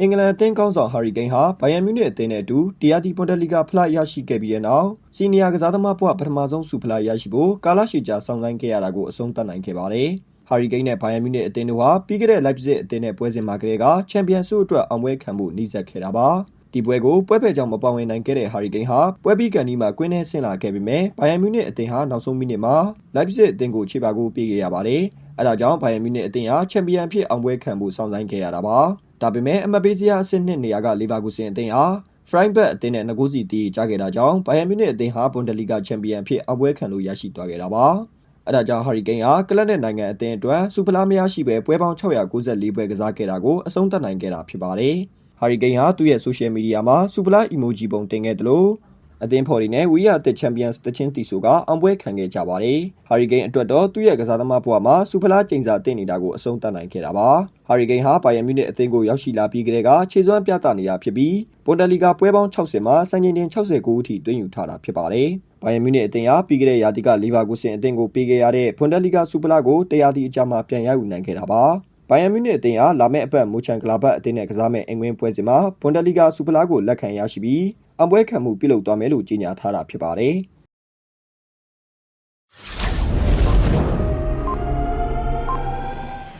အင်္ဂလန်အသင်းကောင်းဆောင်ဟာရီကိန်းဟာဘိုင်ယန်မြူးနစ်အသင်းနဲ့အတူတရားဒီပွန်ဒလီဂါဖလားရရှိခဲ့ပြီးတဲ့နောက်စီနီယာကစားသမားဘဝပထမဆုံးဆုဖလားရရှိဖို့ကာလရှည်ကြာဆောင်ဆိုင်ခဲ့ရတာကိုအဆုံးသတ်နိုင်ခဲ့ပါတယ်။ဟာရီကိန်းနဲ့ဘိုင်ယန်မြူးနစ်အသင်းတို့ဟာပြီးခဲ့တဲ့လိုက်ပစစ်အသင်းနဲ့ပွဲစဉ်မှာကလေးကချန်ပီယံဆုအတွက်အောင်ပွဲခံမှုနှိစက်ခဲ့တာပါ။ဒီပွဲကိုပွဲဖက်ကြောင့်မပါဝင်နိုင်ခဲ့တဲ့ဟာရီကိန်းဟာပွဲပြီးကန်ဒီမှာကွင်းထဲဆင်းလာခဲ့ပေမဲ့ဘိုင်ယန်မြူးနစ်အသင်းဟာနောက်ဆုံးမိနစ်မှာလိုက်ပစစ်အသင်းကိုခြေပါကိုပြေးခဲ့ရပါတယ်။ အဲဒါကြောင့်ဘိုင်ယန်မြူးနစ်အသင်းဟာချန်ပီယံဖြစ်အောင်ပွဲခံဖို့ဆောင်ဆိုင်ခဲ့ရတာပါ။ဒါပေမဲ့အမတ်ပေးစရာအဆင့်နှစ်နေရာကလီဗာပူးစင်အသင်းဟာဖရိုင်းဘက်အသင်းနဲ့ငကိုးစီတီးကြခဲ့တာကြောင့်ဘိုင်ယန်မြူးနစ်အသင်းဟာဘွန်ဒလီဂါချန်ပီယံဖြစ်အောင်ပွဲခံလို့ရရှိသွားခဲ့တာပါ။အဲဒါကြောင့်ဟာရီကိန်းဟာကလပ်နဲ့နိုင်ငံအသင်းအတွက်စူပလာမရရှိပဲပွဲပေါင်း694ပွဲကစားခဲ့တာကိုအဆုံးသတ်နိုင်ခဲ့တာဖြစ်ပါတယ်။ဟာရီကိန်းဟာသူ့ရဲ့ဆိုရှယ်မီဒီယာမှာစူပလာအီမိုဂျီပုံတင်ခဲ့တယ်လို့ အသင်းဖော်တွေနဲ့ဝီယာတစ်ချန်ပီယံစ်တချင်းတီဆိုကအောင်ပွဲခံခဲ့ကြပါတယ်။ဟာရီကိန်းအတွက်တော့သူ့ရဲ့ကစားသမားဘဝမှာစူဖလားကျိန်စာတင်နေတာကိုအဆုံးသတ်နိုင်ခဲ့တာပါ။ဟာရီကိန်းဟာဘိုင်ယန်မြူးနစ်အသင်းကိုရောက်ရှိလာပြီးကတည်းကခြေစွမ်းပြသနေတာဖြစ်ပြီးပွန်ဒလီဂါပွဲပေါင်း60မှာစံချိန်တင်69အထိတွင်းယူထားတာဖြစ်ပါတယ်။ဘိုင်ယန်မြူးနစ်အသင်းဟာပြီးခဲ့တဲ့ရာသီကလီဗာပူးစင်အသင်းကိုပေးခဲ့ရတဲ့ပွန်ဒလီဂါစူဖလားကိုတရားတီအကြမှာပြန်ရယူနိုင်ခဲ့တာပါ။ ဘိုင်ယန်မြူးနစ်အသင်းဟာလာမယ့်အပတ်မူချန်ကလာဘတ်အသင်းနဲ့ကစားမယ့်အင်္ဂွင်းပွဲစဉ်မှာဘွန်ဒလီဂါစူပလာကိုလက်ခံရရှိပြီးအပွဲခံမှုပြုလုပ်သွားမယ်လို့ကြေညာထားတာဖြစ်ပါတယ်။